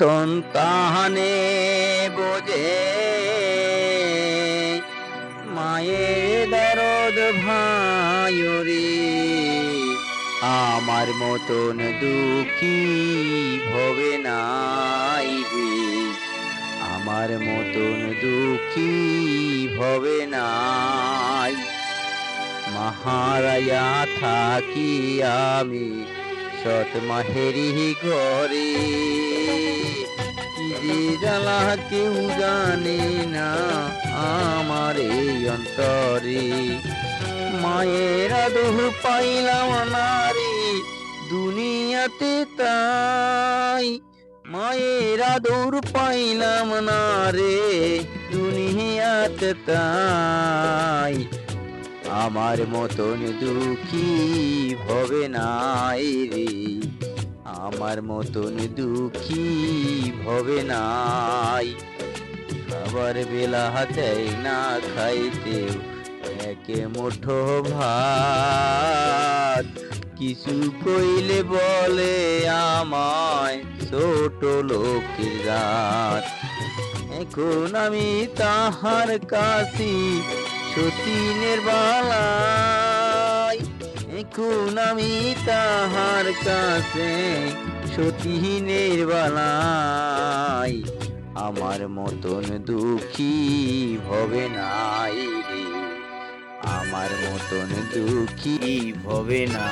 সন্তানে বোঝে, মায়ের দরদ ভায়রে, আমার মতন দুঃখী ভবে নাই রে। আমার মতন দুঃখী ভবে নাই। মহারায়া থাকি আমি সৎ মাহেরি ঘরে। যে জ্বালা কেউ জানে না আমার এই অন্তরে। মায়ের আদর পাইলাম না রে দুনিয়াতে তাই। মায়ের আদর পাইলাম না রে দুনিয়াতে তাই। আমার মতন দুঃখী ভবে নাই রে। আমার মতন দুঃখী ভবে নাই। খাবার বেলা দেয় না খাইতেও একে মুঠো ভাত। কিছু কইলে বলে আমায় ছোট লোকের রাত। এখন আমি তাহার কাছি সতীনের বালাই এখন আমি তাহার কাছে সতী বালাই আমার মতন দুঃখী ভবে নাই আমার মতন দুঃখী ভবে না।